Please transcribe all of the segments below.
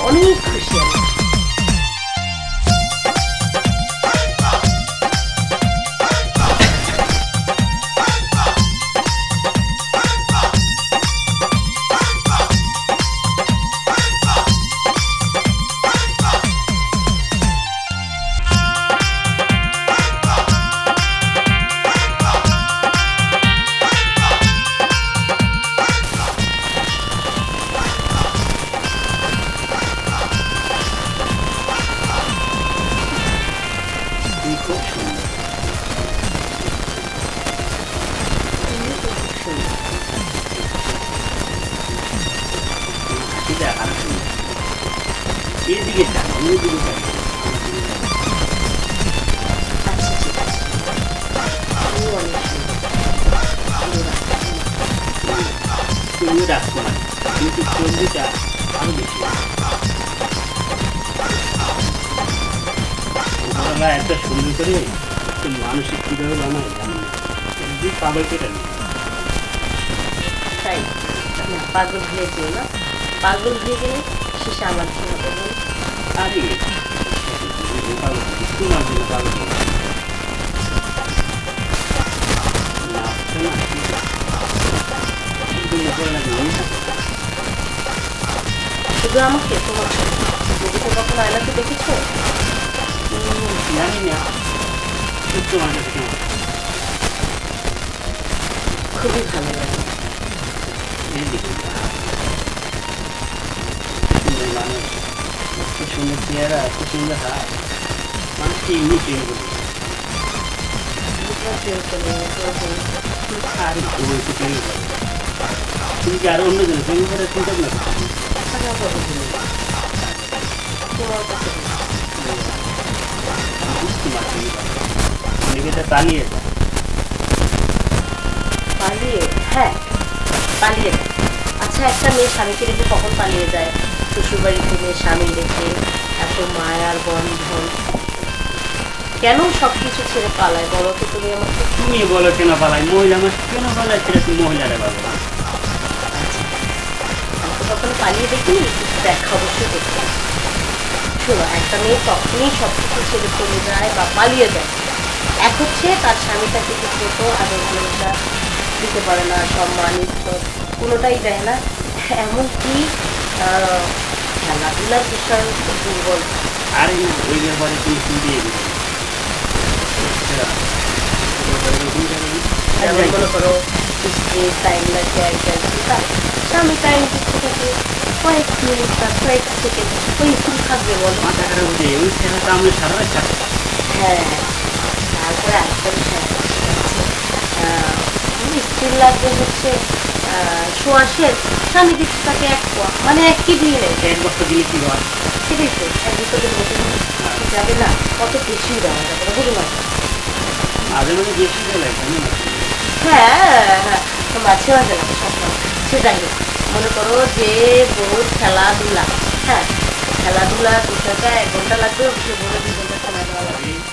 এ অনেক অনেক অনেক খুশি তুমিও রাজকুমার কিন্তু চন্ডিটা আরও বেশি ওপরওয়ালা এত সুন্দর করে মানসিক কীভাবে বানায় জানি না পাগল কেটে তাই না পাগল হয়ে যেও না পাগল হয়ে গেলে শেষে আমার কি হবে আরে তোমার জন্য পাগল শুধু আমাকে তোমার নিজেকে কখনো আয়নাতে দেখেছ? জানি না। খুবই ভালো লাগে। মানুষ। খুব সুন্দর চেহারা খুব সুন্দর হাত। মানুষকে এমনি প্রেম করে। আর তুমি কি আরও অন্য জন করে চিন্তা না কথা তোমার কথা বুঝতে পারছি অনেকে পালিয়ে যায় পালিয়ে? হ্যাঁ পালিয়ে যায়। আচ্ছা একটা মেয়ে স্বামীকে রেখে কখন পালিয়ে যায়? শ্বশুরবাড়ি থেকে স্বামী রেখে এত মায়ার বন্ধন। কেন সব কিছু ছেড়ে পালায় বলো তো তুমি আমাকে? তুমি বলো কেন পালাই মহিলা আমার কেন পালাই সেটা তুমি মহিলারা তো কখনো পালিয়ে দেখিনি দেখা অবশ্যই দেখতে। শোনো একটা মেয়ে তখনই সব কিছু ছেড়ে চলে যায় বা পালিয়ে যায়। এক হচ্ছে তার স্বামী তাকে ঠিক মতো আদর ভালোবাসা দিতে পারে না সম্মান ইজ্জত কোনোটাই দেয় না। এমনকি খেলাধুলার বিষয় খুব দুর্বল। আরে ওই ব্যাপারে তুমি যেমন মনে করো লাগছে একজন তার স্বামী টাইম দিচ্ছে থাকে কয়েক মিনিট বা কয়েক সেকেন্ড ওই স্ত্রী থাকবে বলো মাথা খারাপ হচ্ছে ওই ছেলে তো আমরা সারা। হ্যাঁ তারপরে মানে স্ত্রীর লাগবে হচ্ছে আহ, সোয়া শের স্বামী দিচ্ছে তাকে এক পোয়া মানে এক কিডনি নেই এক বছর দিলে কি হয় সেটাই তো এক দুটো দিন বসে যাবে না কত বেশি দেওয়া যাবে না মাঝে মাঝে বেশি দেয় লাগে জানো না? হ্যাঁ হ্যাঁ মাঝে মাঝে না সবসময় সে যাই মনে করো যে বড় খেলাধুলা হ্যাঁ খেলাধুলা দু টাকা এক ঘণ্টা লাগবে সে বলে দু ঘণ্টা খেলাধুলা লাগবে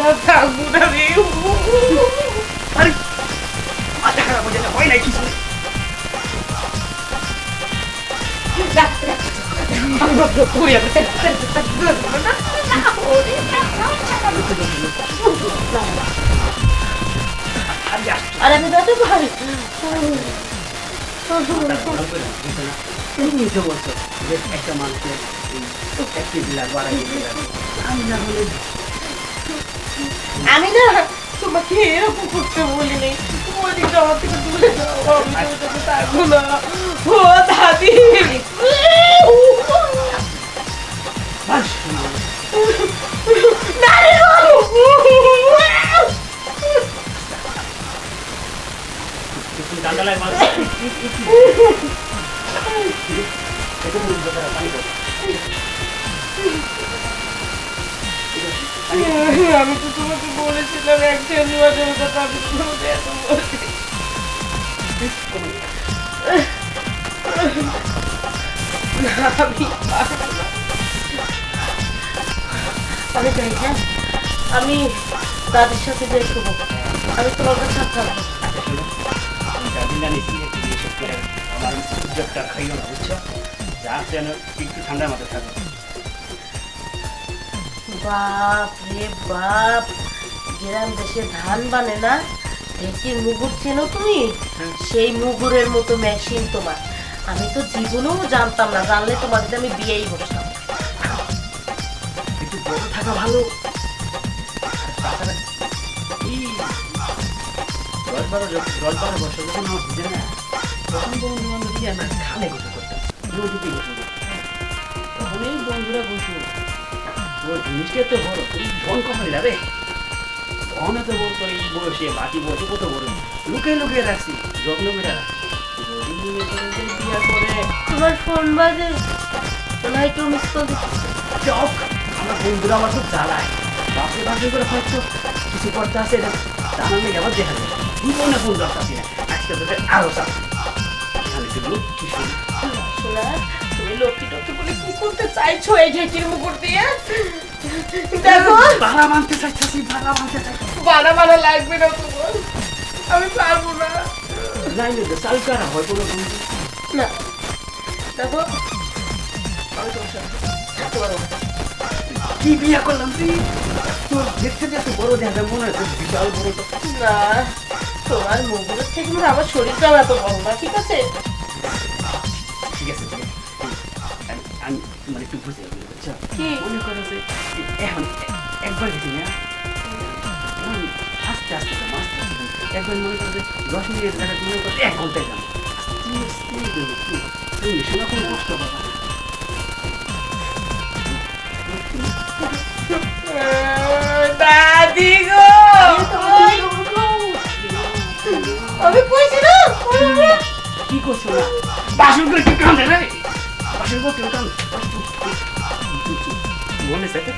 আর থাকব না রে আরে মাথা খারাপ হয়ে যাবে হয় নাই কিছু আমি আসছি আর আমি যাতে পারি তুমি তো বলছো? যে একটা মানুষের একটি বিলাস বাড়াই দিতে আমি না হলে আমি না তোমাকে এরকম করতে বলিনি। দিকটা আমার থেকে দূরে যাও আমি তো থাকব না। ও দাদি! আর দাদি একটু আমি যাই হ্যাঁ আমি দাদির সাথে যাই শুভ আমি তোমার কাছে থাকব। আচ্ছা, আমার? যা যেন মাথায় থাকো। বাপ রে বাপ গ্রাম দেশে ধান বানে না ঢেকির মুগুর চেনো তুমি? হ্যাঁ। সেই মুগুরের মতো মেশিন তোমার। আমি তো জীবনেও জানতাম না জানলে সাথে আমি বিয়েই বসতাম। একটু বড় থাকা ভালো। দশ বারো দশ বারো বছর যখন আমার বুঝে না তখন বন্ধু বান্ধব দিয়ে আমরা খালে গোসল করতাম নদীতে গোসল করতাম তখন এই বন্ধুরা বলতো তোর জিনিসটা তো বড়। তুই ধন কমাই যাবে ধন বড় তোর এই বয়সে বাকি বয়সে কত বড় লুকিয়ে লুকিয়ে রাখছি যত্ন করে রাখছি। মনে তোমার ফোন বাজে। মনে হয় মিস কল চক আমার বন্ধুরা আমার খুব জ্বালায়। বাপরে বাপরে করে হয়তো কিছু করতে আসে এটা জানার নেই আবার দেখা যায়। জীবনে ফোন দরকার না। আজকে তোদের আরও চাপ। এখানে কিন্তু কি শোনা তুমি লক্ষ্মী টক্ষ্মী বলে কি করতে চাইছো এই ঢেকির মুকুর দিয়ে? দেখো। ভাড়া মানতে চাইতেছি ভাড়া মানতে চাইতেছি বানা লাগবে না তোমার আমি পারব না। নাই না চাল কারা হয় কোনো না। দেখো। আমি তোমার সাথে। কি বিয়ে করলাম তুই? তোর দেখতে এত বড় দেখা মনে তোর বিশাল বড়। না তোমার মুগুরের থেকে আমার শরীরটাও এত বড় না ঠিক আছে? আমি মানে একটু বুঝে যাব বুঝছ মনে করো যে এখন একবার গেছি না আস্তে আস্তে যাব, আস্তে আস্তে একবার মনে করো যে দশ মিনিট জায়গা তুমি এক ঘন্টায় যাব তুমি শোনা কোনো কষ্ট পাবা দাদি গো আমি কইছি না কি করছ না বাসন করে কি কান্দে রে কেউ কান্দে মনে সাথে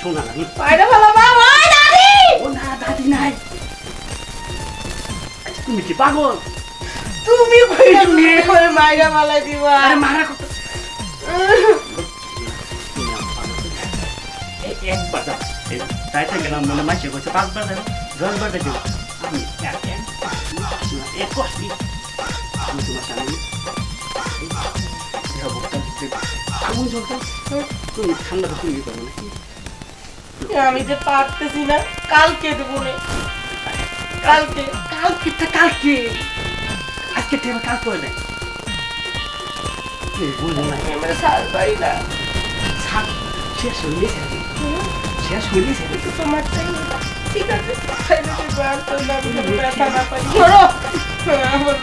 শোনা না পায়রা ভালো মা ওই দাদি ও না দাদি নাই আচ্ছা, তুমি কি পাগল তুমি কইরা মেয়ে করে মাইরা মালাই দিবা আরে মারা কত একবার দাও এই তাইতে গেলাম মানে মাসে করছে পাঁচবার দেবো দশবার দেবো আমি এক কষ্টি আমি তোমার সামনে আগুন জ্বলতে তুমি ঠান্ডা তুমি করো আমি যে পারতেছি না কালকে দেবো কালকে। কালকে তো কালকে। আজকে টেবা কাল করে দেয় বুঝলো না? আমরা সাল পারি না। শেষ হয়ে গেছে শেষ হয়ে গেছে তোমার ঠিক আছে আমার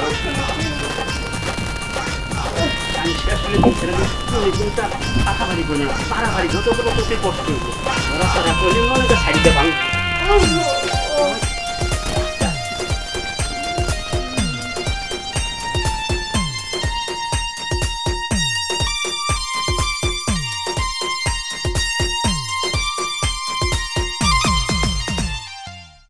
পাঠাবাড়ি করো না পাড়াবাড়ি যত বড় তোকে কষ্ট করব রাস্তাটা করলে মনে তো শাড়িতে ভাঙবে